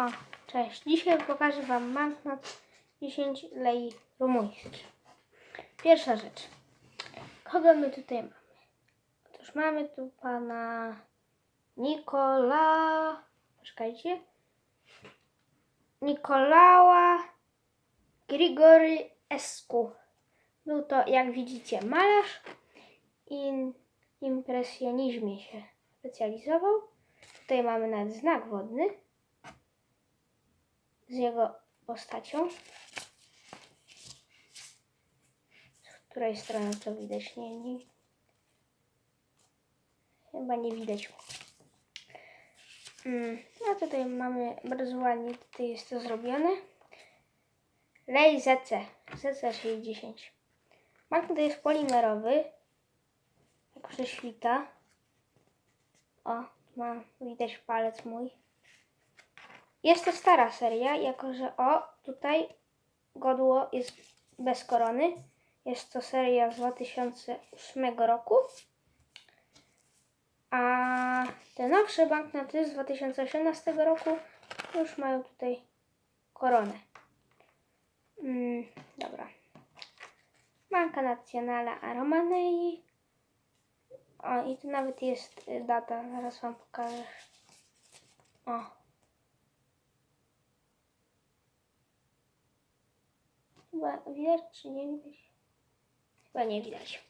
O, cześć. Dzisiaj pokażę Wam banknot 10 lei rumuńskich. Pierwsza rzecz. Kogo my tutaj mamy? Otóż mamy tu pana Nikola... Poczekajcie. Nikolała Grigory Esku. Był to, jak widzicie, malarz i impresjonizmie się specjalizował. Tutaj mamy nawet znak wodny z jego postacią. Z której strony to widać? Nie, nie. Chyba nie widać. Mm, No tutaj mamy bardzo ładnie, tutaj jest to zrobione. Lej ZC, ZC60. Banknot jest polimerowy, jak prześwita. O, ma widać palec mój. Jest to stara seria, jako że o, tutaj godło jest bez korony. Jest to seria z 2008 roku. A te nowsze banknoty z 2018 roku już mają tutaj koronę. Mm, dobra. Banka Nazionale a Romanei. O, i tu nawet jest data, zaraz wam pokażę. O. Chyba widać, czy nie widać? Chyba nie widać.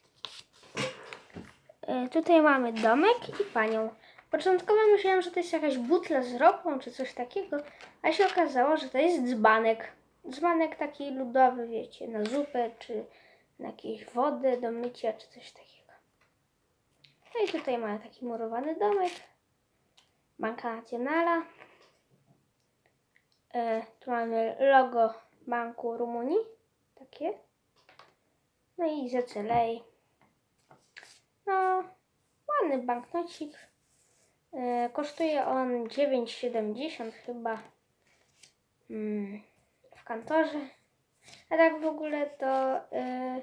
Y, Tutaj mamy domek i panią. Początkowo myślałem, że to jest jakaś butla z ropą czy coś takiego, a się okazało, że to jest dzbanek. Dzbanek taki ludowy, wiecie, na zupę czy na jakieś wodę do mycia czy coś takiego. No i tutaj mamy taki murowany domek. Banka Nacjonala. E, tu mamy logo Banku Rumunii. Takie. No i Zecelej. No, ładny banknocik. E, kosztuje on 9,70 chyba mm, w kantorze. A tak w ogóle to e,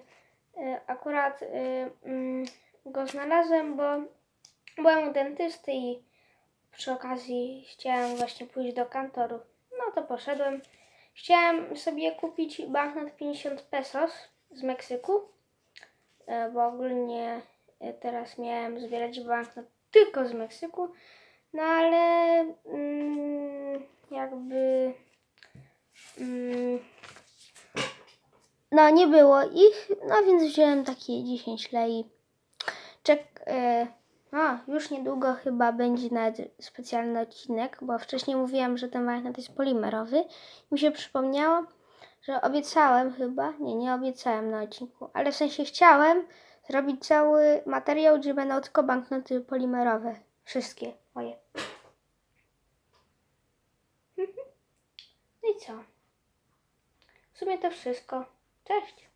e, akurat e, mm, go znalazłem, bo byłem u dentysty i przy okazji chciałem właśnie pójść do kantoru. No to poszedłem. Chciałem sobie kupić banknot 50 pesos z Meksyku, e, bo ogólnie e, teraz miałem zbierać banknot tylko z Meksyku, no ale mm, jakby mm, no nie było ich, no więc wziąłem takie 10 lei. Czek, e, a, już niedługo chyba będzie nawet specjalny odcinek, bo wcześniej mówiłam, że ten banknot jest polimerowy. Mi się przypomniało, że obiecałem chyba, nie, nie obiecałem na odcinku, ale w sensie chciałem zrobić cały materiał, gdzie będą tylko banknoty polimerowe. Wszystkie moje. No i co? W sumie to wszystko. Cześć!